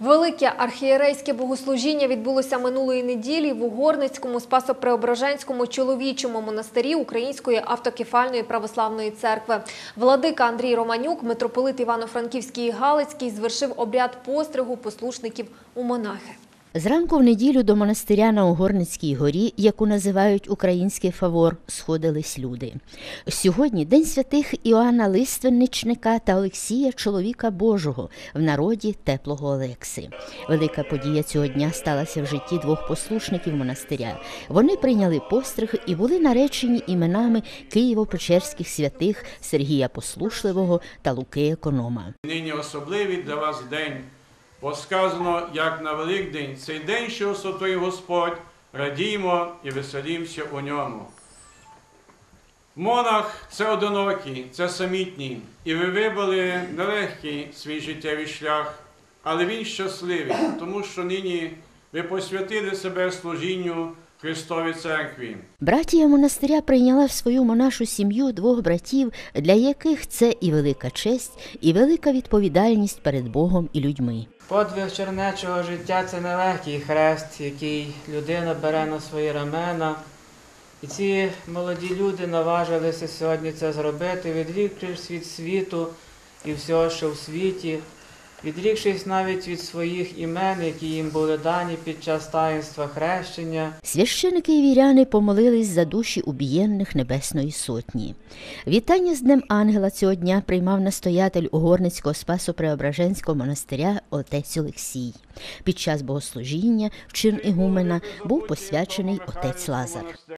Велике архієрейське богослужіння відбулося минулої неділі в Угорницькому Спасо-Преображенському чоловічому монастирі Української автокефальної православної церкви. Владика Андрій Романюк, митрополит Івано-Франківський і Галицький, звершив обряд постригу послушників у монахи. Зранку в неділю до монастиря на Угорницькій горі, яку називають Український фавор, сходились люди. Сьогодні день святих Іоанна Лиственничника та Олексія, чоловіка Божого, в народі теплого Олекси. Велика подія цього дня сталася в житті двох послушників монастиря. Вони прийняли постриг і були наречені іменами Києво-Печерських святих Сергія Послушливого та Луки Економа. Нині особливий для вас день, бо сказано, як на Великдень, цей день, що освятив Господь, радімо і веселімося у ньому. Монах це одинокий, це самітній, і ви вибрали нелегкий свій життєвий шлях, але він щасливий, тому що нині ви посвятили себе служінню Христовій Церкві. Братія монастиря прийняла в свою монашу сім'ю двох братів, для яких це і велика честь, і велика відповідальність перед Богом і людьми. Подвиг чернечого життя це нелегкий хрест, який людина бере на свої рамена. І ці молоді люди наважилися сьогодні це зробити, відрікшись від світу і всього, що в світі, відрікшись навіть від своїх імен, які їм були дані під час таїнства хрещення. Священики і віряни помолились за душі убієнних Небесної Сотні. Вітання з Днем Ангела цього дня приймав настоятель Угорницького Спасо-Преображенського монастиря отець Олексій. Під час богослужіння в чин ігумена був посвячений отець Лазар.